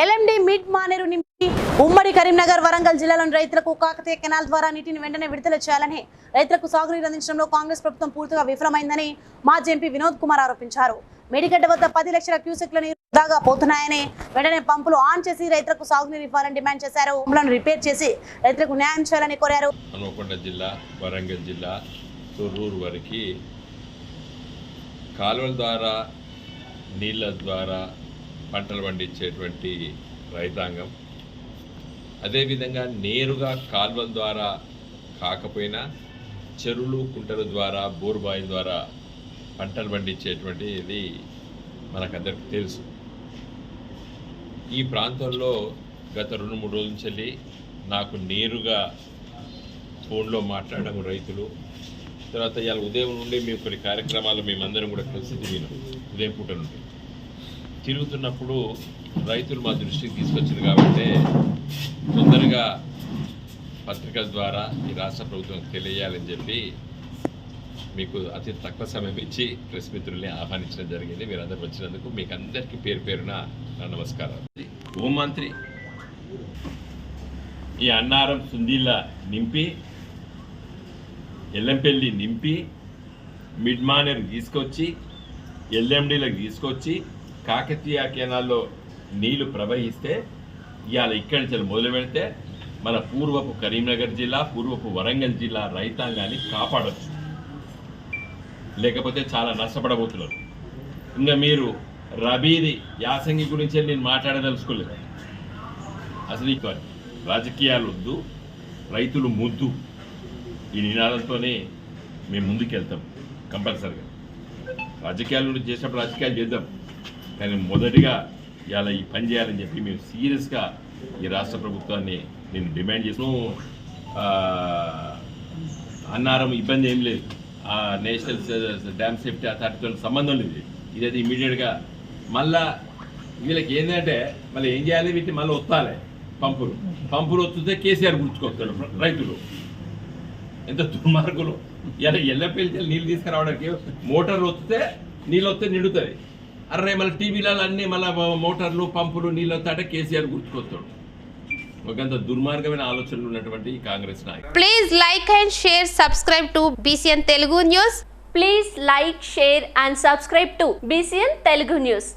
LMD mid Maneru నింపి. ఉమ్మడి కరీంనగర్ వరంగల్ జిల్లాలోని రైతులకు కాకతీయ కెనాల్ ద్వారా నీటిని వెంటనే విడుదల చేయాలని రైతులకు సాగునీరు అందించడంలో కాంగ్రెస్ ప్రభుత్వం పూర్తిగా విఫలమైందని మాజీ ఎంపీ వినోద్ కుమార్ ఆరోపించారు. మేడిగడ్డ వద్ద పది లక్షల క్యూసెక్ల నీరు వృధాగా పోతున్నాయని వెంటనే పంపులు ఆన్ చేసి రైతులకు సాగునీరు ఇవ్వాలని డిమాండ్ చేశారు. పంపులను రిపేర్ చేసి రైతులకు న్యాయం చేయాలని కోరారు. హనుమకొండ జిల్లా వరంగల్ జిల్లా తొర్రూరు వరకు కాలువల ద్వారా నీళ్ళ ద్వారా పంటలు పండించేటువంటి రైతాంగం. అదేవిధంగా నేరుగా కాల్వల ద్వారా కాకపోయినా చెరువులు కుంటల ద్వారా బోరుబాయి ద్వారా పంటలు పండించేటువంటి ఇది మనకందరికీ తెలుసు. ఈ ప్రాంతంలో గత రెండు మూడు రోజుల నుంచి నాకు నేరుగా ఫోన్లో మాట్లాడడం రైతులు. తర్వాత ఇవాళ ఉదయం నుండి మేము కొన్ని కార్యక్రమాలు మేమందరం కూడా కలిసి తిరిగినాం ఉదయం పూట నుండి. తిరుగుతున్నప్పుడు రైతులు మా దృష్టికి తీసుకొచ్చారు కాబట్టి తొందరగా పత్రికల ద్వారా ఈ రాష్ట్ర ప్రభుత్వం తెలియజేయాలని చెప్పి మీకు అతి తక్కువ సమయం ఇచ్చి ప్రెస్ మిత్రుల్ని ఆహ్వానించడం జరిగింది. మీరందరూ వచ్చినందుకు మీకు అందరికీ పేరు పేరున నా నమస్కారాలు. హోంమంత్రి ఈ అన్నారం సుందీల నింపి ఎల్లంపల్లి నింపి మిడ్ మానర్ తీసుకొచ్చి ఎల్ఎండీలకు తీసుకొచ్చి కాకతీయ కేనాల్లో నీళ్ళు ప్రవహిస్తే ఇవాళ ఇక్కడి నుంచి మొదలు పెడితే మన పూర్వపు కరీంనగర్ జిల్లా పూర్వపు వరంగల్ జిల్లా రైతాంగాన్ని కాపాడొచ్చు. లేకపోతే చాలా నష్టపడబోతున్నారు. ఇంకా మీరు రబీది యాసంగి గురించి నేను మాట్లాడదలుచుకోలేదు. అసలు ఇక రాజకీయాలు వద్దు రైతులు ముద్దు. ఈ నినాదంతోనే మేము ముందుకెళ్తాం కంపల్సరిగా. రాజకీయాల గురించి చేసినప్పుడు రాజకీయాలు చేద్దాం. కానీ మొదటిగా ఇలా ఈ పని చేయాలని చెప్పి మేము సీరియస్గా ఈ రాష్ట్ర ప్రభుత్వాన్ని నేను డిమాండ్ చేసాను. అన్నారం ఇబ్బంది ఏం లేదు. ఆ నేషనల్ డ్యామ్ సేఫ్టీ అథారిటీతో సంబంధం లేదు. ఇదైతే ఇమీడియట్గా మళ్ళా వీళ్ళకి ఏంటంటే మళ్ళీ ఏం చేయాలి? వీటిని మళ్ళీ వస్తాలే పంపులు. పంపులు వస్తుంటే కేసీఆర్ గుర్తుకొస్తాడు రైతులు. ఎంత దుర్మార్గులు. ఇలా ఎల్లపల్లి నీళ్ళు తీసుకురావడానికి మోటార్ వస్తే నీళ్ళు వస్తే నిండుతుంది. అర్రే మళ్ళీ టీవీలలో అన్నీ మళ్ళీ మోటార్లు పంపులు నీళ్ళ తట కేసీఆర్ గుర్తుకొస్తాడు. ఒకంత దుర్మార్గమైన ఆలోచనలు ఉన్నటువంటి కాంగ్రెస్ నాయకులు please like and share subscribe to BCN Telugu news please like share and subscribe to BCN Telugu news